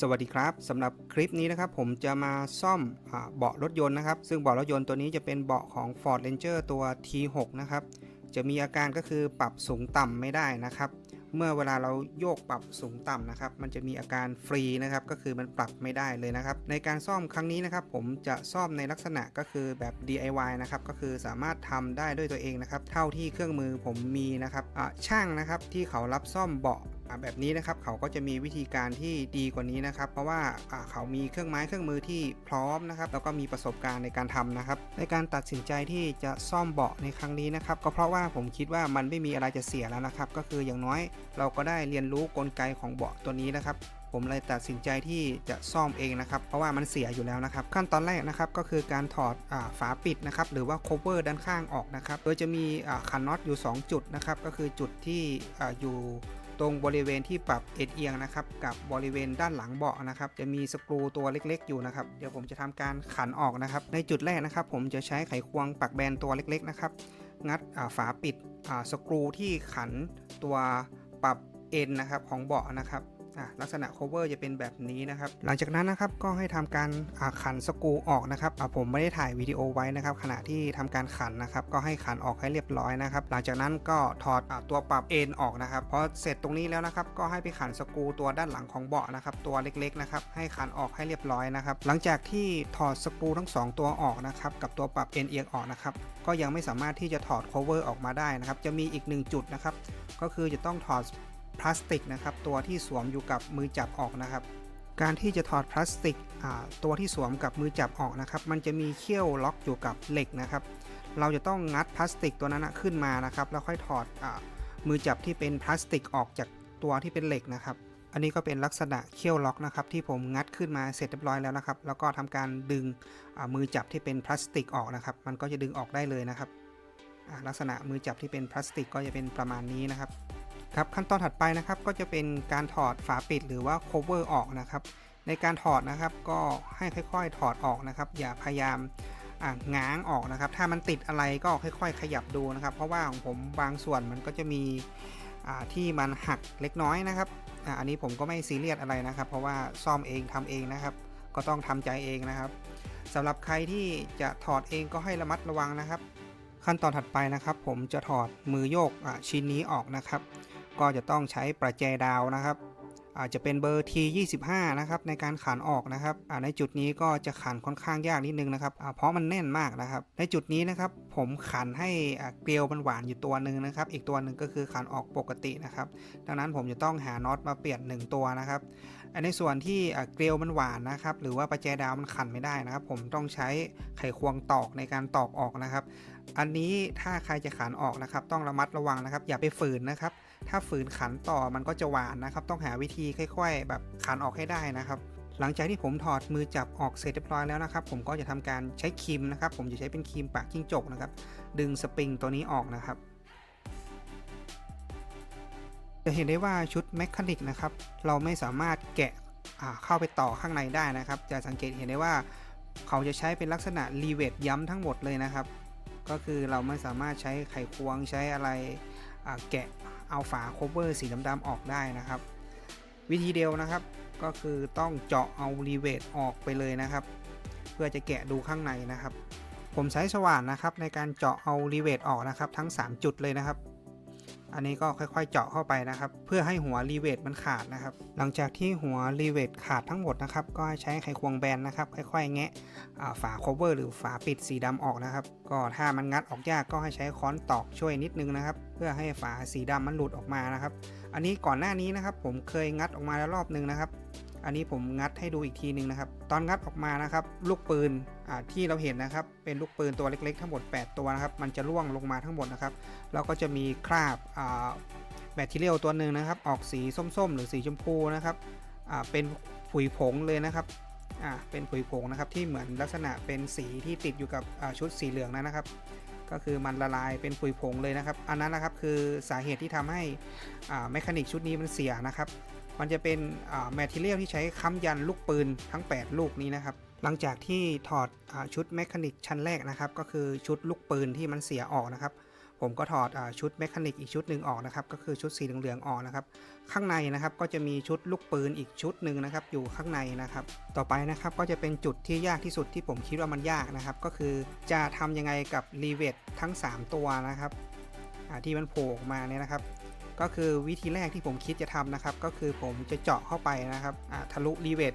สวัสดีครับสำหรับคลิปนี้นะครับผมจะมาซ่อมเบาะรถยนต์นะครับ ซึ่งเบาะรถยนต์ตัวนี้จะเป็นเบาะของ Ford Ranger ตัว T6 นะครับจะมีอาการก็คือปรับสูงต่ำไม่ได้นะครับ เมื่อเวลาเราโยกปรับสูงต่ำนะครับ มันจะมีอาการฟรีนะครับ ก็คือมันปรับไม่ได้เลยนะครับ ในการซ่อมครั้งนี้นะครับ ผมจะซ่อมในลักษณะก็คือแบบ DIY นะครับ ก็คือสามารถทำได้ด้วยตัวเองนะครับ เท่าที่เครื่องมือผมมีนะครับช่างนะครับที่เขารับซ่อมเบาะ แบบนี้นะครับเขาก็จะมีวิธีการที่ดีกว่านี้นะครับ เพราะว่าเขามีเครื่องไม้เครื่องมือที่พร้อมนะครับ แล้วก็มีประสบการณ์ในการทำนะครับ ในการตัดสินใจที่จะซ่อมเบาะในครั้งนี้นะครับ ก็เพราะว่าผมคิดว่ามันไม่มีอะไรจะเสียแล้วนะครับ ก็คืออย่างน้อยเราก็ได้เรียนรู้กลไกของเบาะตัวนี้นะครับผมเลยตัดสินใจที่จะซ่อมเองนะครับ เพราะว่ามันเสียอยู่แล้วนะครับ ขั้นตอนแรกนะครับก็คือการถอดอฝาปิดนะครับ หรือว่า cover ด้านข้างออกนะครับ โดยจะมีอ่าคันน็อตอยู่ 2 จุดนะครับ ก็คือจุดที่ออยู่ ตรงบริเวณที่ปรับเอ็นเอียงนะครับกับบริเวณด้านหลังเบาะนะครับจะมีสกรูตัวเล็กๆ อยู่นะครับเดี๋ยวผมจะทำการขันออกนะครับ ในจุดแรกนะครับ ผมจะใช้ไขควงปักแบนตัวเล็กๆนะครับงัดฝาปิดสกรูที่ขันตัวปรับเอ็นนะครับของเบาะนะครับ ลักษณะ cover จะเป็นแบบนี้นะครับ หลังจากนั้นนะครับก็ให้ทำการขันสกูออกนะครับผมไม่ได้ถ่ายวิดีโอไว้นะครับ ขณะที่ทำการขันนะครับ ก็ให้ขันออกให้เรียบร้อยนะครับ หลังจากนั้นก็ถอดอตัวปรับเอ็นออกนะครับพอเสร็จตรงนี้แล้วนะครับ ก็ให้ไปขันสกูตัวด้านหลังของเบาะนะครับตัวเล็กๆนะครับให้ขันออกให้เรียบร้อยนะครับ หลังจากที่ถอดสกูทั้งสองตัวออกนะครับกับตัวปรับเอ็นเอียงออกนะครับก็ยังไม่สามารถที่จะถอด cover ออกมาได้นะครับ จะมีอีกหนึ่งจุดนะครับ ก็คือจะต้องถอด พลาสติกนะครับตัวที่สวมอยู่กับมือจับออกนะครับ การที่จะถอดพลาสติกตัวที่สวมกับมือจับออกนะครับ มันจะมีเขี้ยวล็อกอยู่กับเหล็กนะครับ เราจะต้องงัดพลาสติกตัวนั้นขึ้นมานะครับ แล้วค่อยถอดอมือจับที่เป็นพลาสติกออกจากตัวที่เป็นเหล็กนะครับอันนี้ก็เป็นลักษณะเขี้ยวล็อกนะครับที่ผมงัดขึ้นมาเสร็จเรียบร้อยแล้วนะครับ แล้วก็ทำการดึงมือจับที่เป็นพลาสติกออกนะครับ มันก็จะดึงออกได้เลยนะครับลักษณะมือจับที่เป็นพลาสติกก็จะเป็นประมาณนี้นะครับ ครับขั้นตอนถัดไปนะครับก็จะเป็นการถอดฝาปิดหรือว่า cover ออกนะครับ ในการถอดนะครับก็ให้ค่อยๆถอดออกนะครับ อย่าพยายามง้างออกนะครับ ถ้ามันติดอะไรก็ค่อย ๆ ขยับดูนะครับ เพราะว่าของผมบางส่วนมันก็จะมีที่มันหักเล็กน้อยนะครับออันนี้ผมก็ไม่ซีเรียสอะไรนะครับ เพราะว่าซ่อมเองทำเองนะครับ ก็ต้องทำใจเองนะครับสำหรับใครที่จะถอดเองก็ให้ระมัดระวังนะครับ ขั้นตอนถัดไปนะครับ ผมจะถอดมือโยกชิ้นนี้ออกนะครับ ก็จะต้องใช้ประแจดาวนะครับ อาจจะเป็นเบอร์ T25 นะครับในการขันออกนะครับในจุดนี้ก็จะขันค่อนข้างยากนิดนึงนะครับเพราะมันแน่นมากนะครับ ในจุดนี้นะครับผมขันให้เกลียวมันหวานอยู่ตัวหนึ่งนะครับ อีกตัวหนึ่งก็คือขันออกปกตินะครับ ดังนั้นผมจะต้องหาน็อตมาเปลี่ยน 1 ตัวนะครับในส่วนที่เกลียวมันหวานนะครับ หรือว่าประแจดาวมันขันไม่ได้นะครับ ผมต้องใช้ไขควงตอกในการตอกออกนะครับ อันนี้ถ้าใครจะขันออกนะครับ ต้องระมัดระวังนะครับ อย่าไปฝืนนะครับ ถ้าฝืนขันต่อมันก็จะหวานนะครับ ต้องหาวิธีค่อย ๆ แบบขันออกให้ได้นะครับ หลังจากที่ผมถอดมือจับออกเสร็จเรียบร้อยแล้วนะครับ ผมก็จะทำการใช้ครีมนะครับ ผมจะใช้เป็นครีมปากจิ้งจกนะครับ ดึงสปริงตัวนี้ออกนะครับ จะเห็นได้ว่าชุดแมคคานิกนะครับ เราไม่สามารถแกะเข้าไปต่อข้างในได้นะครับ จะสังเกตเห็นได้ว่า เขาจะใช้เป็นลักษณะรีเวทย้ำทั้งหมดเลยนะครับ ก็คือเราไม่สามารถใช้ไขควงใช้อะไรแกะเอาฝาโคเวอร์สีดำๆออกได้นะครับ วิธีเดียวนะครับก็คือต้องเจาะเอารีเวทออกไปเลยนะครับ เพื่อจะแกะดูข้างในนะครับ ผมใช้สว่านนะครับในการเจาะเอารีเวทออกนะครับ ทั้ง 3 จุดเลยนะครับ อันนี้ก็ค่อยๆเจาะเข้าไปนะครับ เพื่อให้หัวรีเวทมันขาดนะครับ หลังจากที่หัวรีเวทขาดทั้งหมดนะครับ ก็ให้ใช้ไขควงแบนนะครับ ค่อยๆ แงะอ่ฝาโคเวอร์หรือฝาปิดสีดำออกนะครับ ก็ถ้ามันงัดออกยากก็ให้ใช้ค้อนตอกช่วยนิดนึงนะครับ เพื่อให้ฝาสีดำมันหลุดออกมานะครับ อันนี้ก่อนหน้านี้นะครับ ผมเคยงัดออกมาแล้วรอบนึงนะครับ อันนี้ผมงัดให้ดูอีกทีหนึ่งนะครับ ตอนงัดออกมานะครับ ลูกปืนที่เราเห็นนะครับ เป็นลูกปืนตัวเล็กๆ ทั้งหมด 8 ตัวนะครับ มันจะร่วงลงมาทั้งหมดนะครับ แล้วก็จะมีคราบแบคทีเรียลตัวหนึ่งนะครับ ออกสีส้มๆ หรือสีชมพูนะครับเป็นผุยผงเลยนะครับเป็นผุยผงนะครับที่เหมือนลักษณะเป็นสีที่ติดอยู่กับชุดสีเหลืองนั้นนะครับ ก็คือมันละลายเป็นผุยผงเลยนะครับ อันนั้นนะครับคือสาเหตุที่ทำให้แมคานิกชุดนี้มันเสียนะครับ มันจะเป็นแมทเทียลที่ใช้ค้ำยันลูกปืนทั้ง 8 ลูกนี้นะครับ หลังจากที่ถอดอชุดแมคานิกชั้นแรกนะครับ ก็คือชุดลูกปืนที่มันเสียออกนะครับ ผมก็ถอดอชุดแมคานิกอีกชุดหนึ่งออกนะครับ ก็คือชุดสีเหลืองๆออกนะครับ ข้างในนะครับก็จะมีชุดลูกปืนอีกชุดหนึ่งนะครับ อยู่ข้างในนะครับ ต่อไปนะครับก็จะเป็นจุดที่ยากที่สุดที่ผมคิดว่ามันยากนะครับ ก็คือจะทำยังไงกับรีเวททั้ง 3 ตัวนะครับที่มันโผล่ออกมาเนี่ยนะครับ ก็คือวิธีแรกที่ผมคิดจะทำนะครับ ก็คือผมจะเจาะเข้าไปนะครับทะลุรีเวท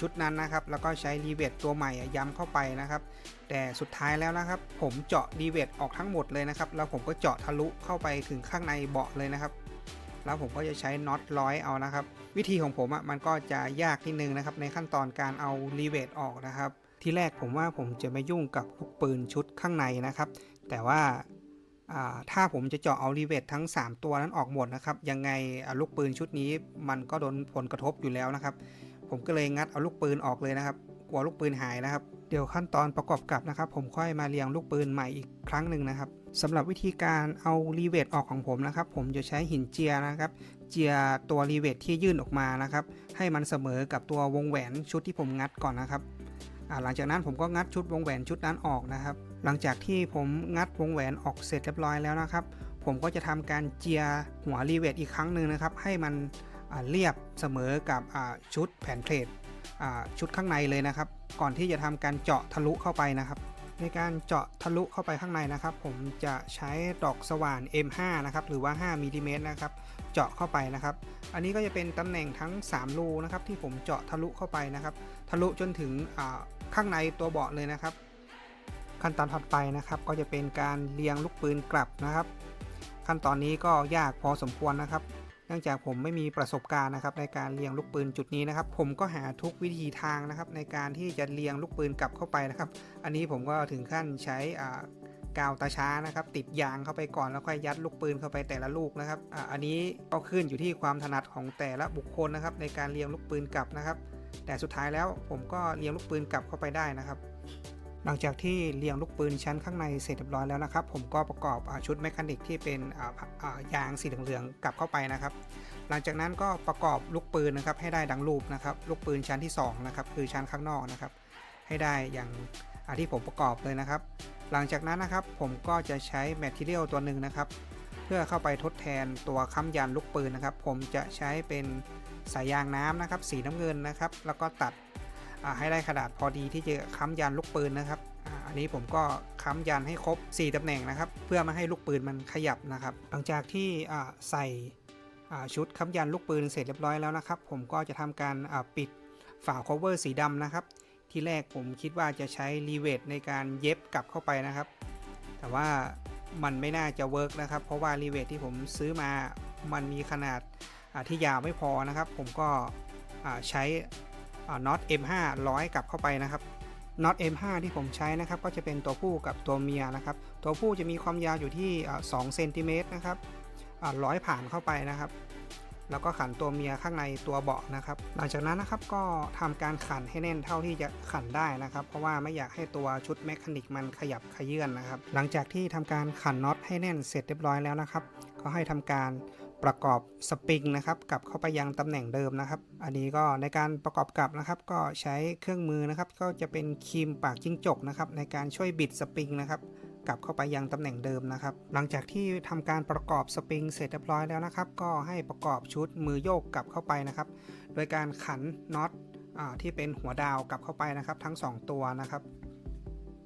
ชุดนั้นนะครับ แล้วก็ใช้รีเวทตัวใหม่ย้ำเข้าไปนะครับ แต่สุดท้ายแล้วนะครับ ผมเจาะรีเวทออกทั้งหมดเลยนะครับ แล้วผมก็เจาะทะลุเข้าไปถึงข้างในเบาะเลยนะครับ แล้วผมก็จะใช้น็อตร้อยเอานะครับ วิธีของผมอะมันก็จะยากนิดนึงนะครับ ในขั้นตอนการเอารีเวทออกนะครับ ที่แรกผมว่าผมจะไม่ยุ่งกับลูกปืนชุดข้างในนะครับ แต่ว่า ถ้าผมจะเจาะเอารีเวททั้ง 3 ตัวนั้นออกหมดนะครับ ยังไงลูกปืนชุดนี้มันก็โดนผลกระทบอยู่แล้วนะครับ ผมก็เลยงัดเอาลูกปืนออกเลยนะครับ กลัวลูกปืนหายนะครับ เดี๋ยวขั้นตอนประกอบกับนะครับ ผมค่อยมาเรียงลูกปืนใหม่อีกครั้งหนึ่งนะครับสำหรับวิธีการเอารีเวทออกของผมนะครับ ผมจะใช้หินเจียนะครับ เจียตัวรีเวทที่ยื่นออกมานะครับ ให้มันเสมอกับตัววงแหวนชุดที่ผมงัดก่อนนะครับ หลังจากนั้นผมก็งัดชุดวงแหวนชุดนั้นออกนะครับ หลังจากที่ผมงัดวงแหวนออกเสร็จเรียบร้อยแล้วนะครับ ผมก็จะทำการเจียหัวรีเวทอีกครั้งหนึ่งนะครับ ให้มันเรียบเสมอกับชุดแผ่นเพลทชุดข้างในเลยนะครับ ก่อนที่จะทำการเจาะทะลุเข้าไปนะครับ ในการเจาะทะลุเข้าไปข้างในนะครับ ผมจะใช้ดอกสว่าน M5 นะครับหรือว่า5มิลลิเมตรนะครับเจาะเข้าไปนะครับ อันนี้ก็จะเป็นตำแหน่งทั้ง 3 รูนะครับที่ผมเจาะทะลุเข้าไปนะครับ ทะลุจนถึง ข้างในตัวเบาะเลยนะครับ ขั้นตอนถัดไปนะครับ ก็จะเป็นการเรียงลูกปืนกลับนะครับ ขั้นตอนนี้ก็ยากพอสมควรนะครับ เนื่องจากผมไม่มีประสบการณ์นะครับ ในการเรียงลูกปืนจุดนี้นะครับ ผมก็หาทุกวิธีทางนะครับ ในการที่จะเรียงลูกปืนกลับเข้าไปนะครับ อันนี้ผมก็ถึงขั้นใช้กาวตาช้านะครับ ติดยางเข้าไปก่อนแล้วค่อยยัดลูกปืนเข้าไปแต่ละลูกนะครับออันนี้ก็ขึ้นอยู่ที่ความถนัดของแต่ละบุคคลนะครับ ในการเรียงลูกปืนกลับนะครับ แต่สุดท้ายแล้วผมก็เรียงลูกปืนกลับเข้าไปได้นะครับ หลังจากที่เรียงลูกปืนชั้นข้างในเสร็จเรียบร้อยแล้วนะครับ ผมก็ประกอบอชุดแมคานิกที่เป็นยางสีเหลืองๆกลับเข้าไปนะครับ หลังจากนั้นก็ประกอบลูกปืนนะครับให้ได้ดังรูปนะครับลูกปืนชั้นที่2นะครับคือชั้นข้างนอกนะครับให้ได้อย่างที่ผมประกอบเลยนะครับ หลังจากนั้นนะครับผมก็จะใช้แมทเทียลตัวหนึ่งนะครับ เพื่อเข้าไปทดแทนตัวค้ำยันลูกปืนนะครับ ผมจะใช้เป็น สายยางน้ำนะครับสีน้ำเงินนะครับ แล้วก็ตัดให้ได้ขนาดพอดีที่จะค้ำยันลูกปืนนะครับอันนี้ผมก็ค้ำยันให้ครบ 4ตำแหน่งนะครับ เพื่อไม่ให้ลูกปืนมันขยับนะครับ หลังจากที่ใส่ชุดค้ำยันลูกปืนเสร็จเรียบร้อยแล้วนะครับ ผมก็จะทำการปิดฝา cover สีดำนะครับ ที่แรกผมคิดว่าจะใช้รีเวทในการเย็บกลับเข้าไปนะครับ แต่ว่ามันไม่น่าจะเวิร์กนะครับ เพราะว่ารีเวทที่ผมซื้อมามันมีขนาด ที่ยาวไม่พอนะครับ ผมก็ใช้น็อต M5 ร้อยกลับเข้าไปนะครับน็อต M5 ที่ผมใช้นะครับก็จะเป็นตัวผู้กับตัวเมียนะครับ ตัวผู้จะมีความยาวอยู่ที่2เซนติเมตรนะครับร้อยผ่านเข้าไปนะครับ แล้วก็ขันตัวเมียข้างในตัวเบาะนะครับ หลังจากนั้นนะครับก็ทำการขันให้แน่นเท่าที่จะขันได้นะครับ เพราะว่าไม่อยากให้ตัวชุดแมคานิกมันขยับขยื่นนะครับ หลังจากที่ทำการขันน็อตให้แน่นเสร็จเรียบร้อยแล้วนะครับ ก็ให้ทำการ ประกอบสปริงนะครับกลับเข้าไปยังตำแหน่งเดิมนะครับ อันนี้ก็ในการประกอบกลับนะครับ ก็ใช้เครื่องมือนะครับ ก็จะเป็นครีมปากจิ้งจกนะครับ ในการช่วยบิดสปริงนะครับกลับเข้าไปยังตำแหน่งเดิมนะครับ หลังจากที่ทำการประกอบสปริงเสร็จเรียบร้อยแล้วนะครับ ก็ให้ประกอบชุดมือโยกกลับเข้าไปนะครับ โดยการขันน็อตที่เป็นหัวดาวกลับเข้าไปนะครับ ทั้ง 2 ตัวนะครับ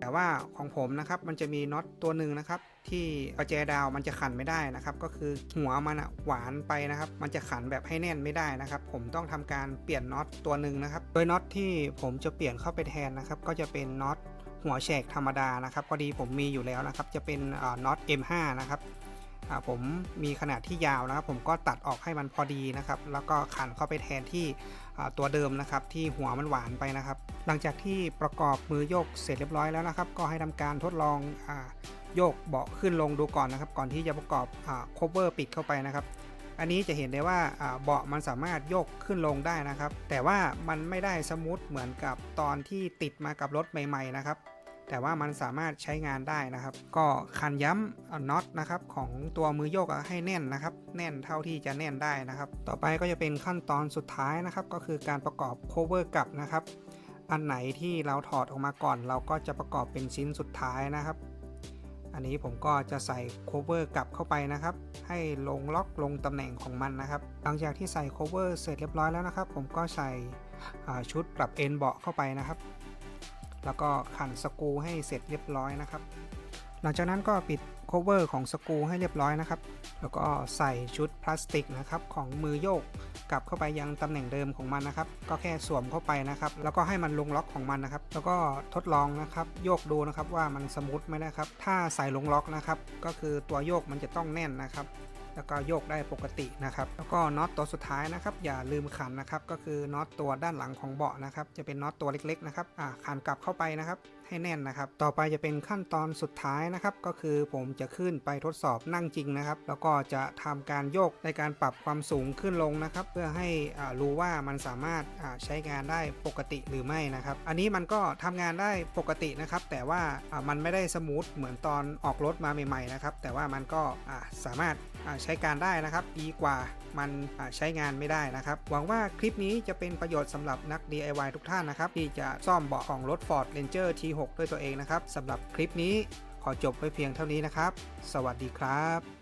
แต่ว่าของผมนะครับมันจะมีน็อตตัวหนึ่งนะครับที่ประแจดาวมันจะขันไม่ได้นะครับ ก็คือหัวมันอะหวานไปนะครับ มันจะขันแบบให้แน่นไม่ได้นะครับ ผมต้องทำการเปลี่ยนน็อตตัวหนึ่งนะครับ โดยน็อตที่ผมจะเปลี่ยนเข้าไปแทนนะครับ ก็จะเป็นน็อตหัวแฉกธรรมดานะครับพอดีผมมีอยู่แล้วนะครับ จะเป็นน็อต M5 นะครับผมมีขนาดที่ยาวนะครับ ผมก็ตัดออกให้มันพอดีนะครับ แล้วก็ขันเข้าไปแทนที่ ตัวเดิมนะครับที่หัวมันหวานไปนะครับ หลังจากที่ประกอบมือโยกเสร็จเรียบร้อยแล้วนะครับ ก็ให้ทำการทดลองอโยกเบาะขึ้นลงดูก่อนนะครับ ก่อนที่จะประกอบอ่า cover ปิดเข้าไปนะครับ อันนี้จะเห็นได้ว่าอ่าเบาะมันสามารถโยกขึ้นลงได้นะครับ แต่ว่ามันไม่ได้สมูทเหมือนกับตอนที่ติดมากับรถใหม่ ๆ นะครับ แต่ว่ามันสามารถใช้งานได้นะครับ ก็ขันย้ำน็อตนะครับของตัวมือโยกให้แน่นนะครับ แน่นเท่าที่จะแน่นได้นะครับ ต่อไปก็จะเป็นขั้นตอนสุดท้ายนะครับ ก็คือการประกอบ cover กลับนะครับ อันไหนที่เราถอดออกมาก่อน เราก็จะประกอบเป็นชิ้นสุดท้ายนะครับ อันนี้ผมก็จะใส่ cover กลับเข้าไปนะครับ ให้ลงล็อกลงตำแหน่งของมันนะครับ หลังจากที่ใส่ cover เสร็จเรียบร้อยแล้วนะครับ ผมก็ใส่ชุดปรับเอ็นเบาะเข้าไปนะครับ แล้วก็ขันสกูให้เสร็จเรียบร้อยนะครับ หลังจากนั้นก็ปิด cover ของสกูให้เรียบร้อยนะครับ แล้วก็ใส่ชุดพลาสติกนะครับของมือโยกกลับเข้าไปยังตำแหน่งเดิมของมันนะครับ ก็แค่สวมเข้าไปนะครับ แล้วก็ให้มันลงล็อกของมันนะครับ แล้วก็ทดลองนะครับโยกดูนะครับว่ามันสมูทไหมนะครับ ถ้าใส่ลงล็อกนะครับ ก็คือตัวโยกมันจะต้องแน่นนะครับ แล้วก็โยกได้ปกตินะครับ แล้วก็น็อตตัวสุดท้ายนะครับ อย่าลืมขันนะครับ ก็คือน็อตตัวด้านหลังของเบาะนะครับ จะเป็นน็อตตัวเล็กๆนะครับ อ่าขันกลับเข้าไปนะครับ ให้แน่นนะครับ ต่อไปจะเป็นขั้นตอนสุดท้ายนะครับ ก็คือผมจะขึ้นไปทดสอบนั่งจริงนะครับ แล้วก็จะทำการโยกในการปรับความสูงขึ้นลงนะครับ เพื่อให้รู้ว่ามันสามารถใช้งานได้ปกติหรือไม่นะครับ อันนี้มันก็ทำงานได้ปกตินะครับ แต่ว่ามันไม่ได้สมูทเหมือนตอนออกรถมาใหม่ๆนะครับ แต่ว่ามันก็สามารถใช้การได้นะครับ ดีกว่ามันใช้งานไม่ได้นะครับ หวังว่าคลิปนี้จะเป็นประโยชน์สำหรับนัก DIY ทุกท่านนะครับ ที่จะซ่อมเบาะของรถ Ford Ranger T6 ด้วยตัวเองนะครับสำหรับคลิปนี้ขอจบไว้เพียงเท่านี้นะครับ สวัสดีครับ